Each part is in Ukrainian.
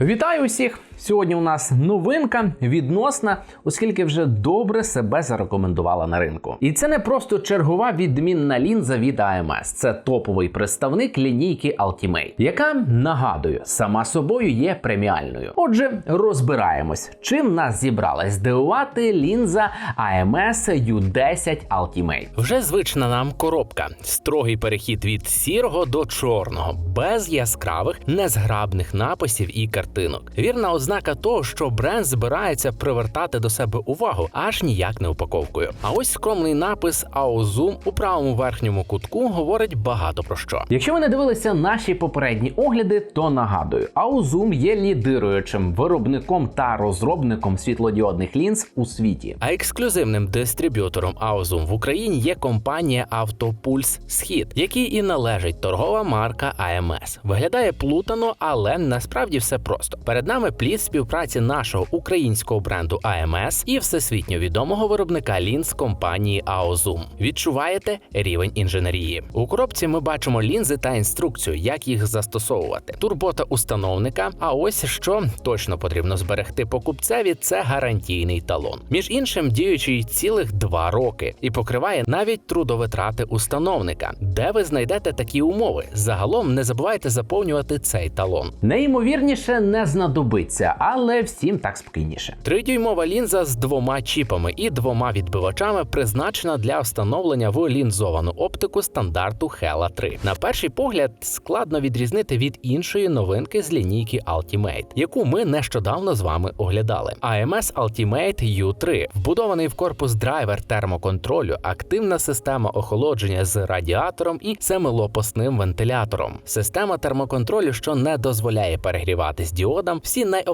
Вітаю усіх! Сьогодні у нас новинка відносна, оскільки вже добре себе зарекомендувала на ринку. І це не просто чергова відмінна лінза від AMS, це топовий представник лінійки Ultimate, яка нагадую, сама собою є преміальною. Отже, розбираємось, чим нас зібралась здивувати лінза AMS U10 Ultimate. Вже звична нам коробка, строгий перехід від сірого до чорного, без яскравих, незграбних написів і картинок. Вірна ознака того, що бренд збирається привертати до себе увагу, аж ніяк не упаковкою. А ось скромний напис AOZOOM у правому верхньому кутку говорить багато про що. Якщо ви не дивилися наші попередні огляди, то нагадую, AOZOOM є лідируючим виробником та розробником світлодіодних лінз у світі. А ексклюзивним дистриб'ютором AOZOOM в Україні є компанія Автопульс Схід, якій і належить торгова марка AMS. Виглядає плутано, але насправді все просто. Перед нами плід співпраці нашого українського бренду AMS і всесвітньо відомого виробника лінз компанії AOZOOM. Відчуваєте рівень інженерії. У коробці ми бачимо лінзи та інструкцію, як їх застосовувати. Турбота установника. А ось що точно потрібно зберегти покупцеві, це гарантійний талон. Між іншим, діючий цілих два роки і покриває навіть трудовитрати установника, де ви знайдете такі умови. Загалом не забувайте заповнювати цей талон. Неймовірніше не знадобиться, але всім так спокійніше. Тридюймова лінза з двома чіпами і двома відбивачами призначена для встановлення в лінзовану оптику стандарту Hella 3. На перший погляд складно відрізнити від іншої новинки з лінійки Ultimate, яку ми нещодавно з вами оглядали. AMS Ultimate U3 вбудований в корпус драйвер термоконтролю, активна система охолодження з радіатором і семилопасним вентилятором. Система термоконтролю, що не дозволяє перегріватись діодам, всі найоптимальніші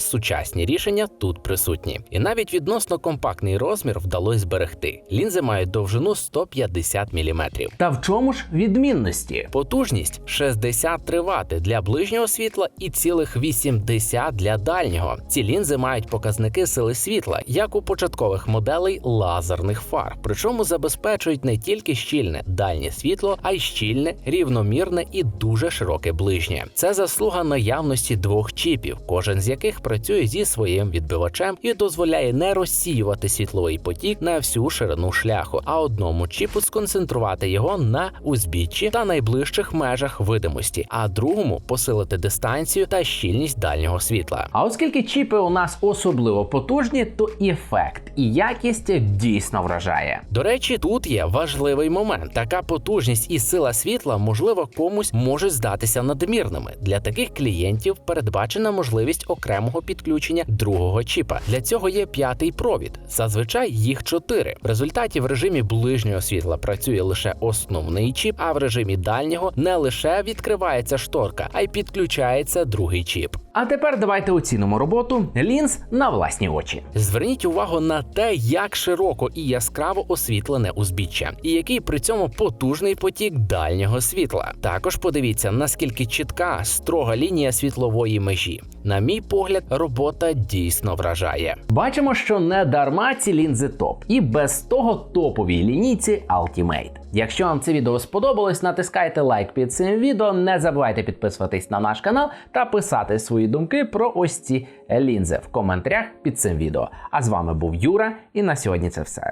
сучасні рішення тут присутні. І навіть відносно компактний розмір вдалося зберегти. Лінзи мають довжину 150 мм. Та в чому ж відмінності? Потужність 63 Вт для ближнього світла і цілих 80 для дальнього. Ці лінзи мають показники сили світла, як у початкових моделей лазерних фар, причому забезпечують не тільки щільне дальнє світло, а й щільне, рівномірне і дуже широке ближнє. Це заслуга наявності двох чіпів, кожен з яких працює зі своїм відбивачем і дозволяє не розсіювати світловий потік на всю ширину шляху, а одному чіпу сконцентрувати його на узбіччі та найближчих межах видимості, а другому посилити дистанцію та щільність дальнього світла. А оскільки чіпи у нас особливо потужні, то ефект і якість дійсно вражає. До речі, тут є важливий момент: така потужність і сила світла, можливо, комусь можуть здатися надмірними. Для таких клієнтів передбачена можливість окремого підключення другого чіпа. Для цього є п'ятий провід. Зазвичай їх чотири. В результаті в режимі ближнього світла працює лише основний чіп, а в режимі дальнього не лише відкривається шторка, а й підключається другий чіп. А тепер давайте оцінимо роботу лінз на власні очі. Зверніть увагу на те, як широко і яскраво освітлене узбіччя, і який при цьому потужний потік дальнього світла. Також подивіться, наскільки чітка строга лінія світлової межі. На мій погляд, робота дійсно вражає. Бачимо, що не дарма ці лінзи топ, і без того топовій лінійці Ultimate. Якщо вам це відео сподобалось, натискайте лайк під цим відео. Не забувайте підписуватись на наш канал та писати свої думки про ось ці лінзи в коментарях під цим відео. А з вами був Юра, і на сьогодні це все.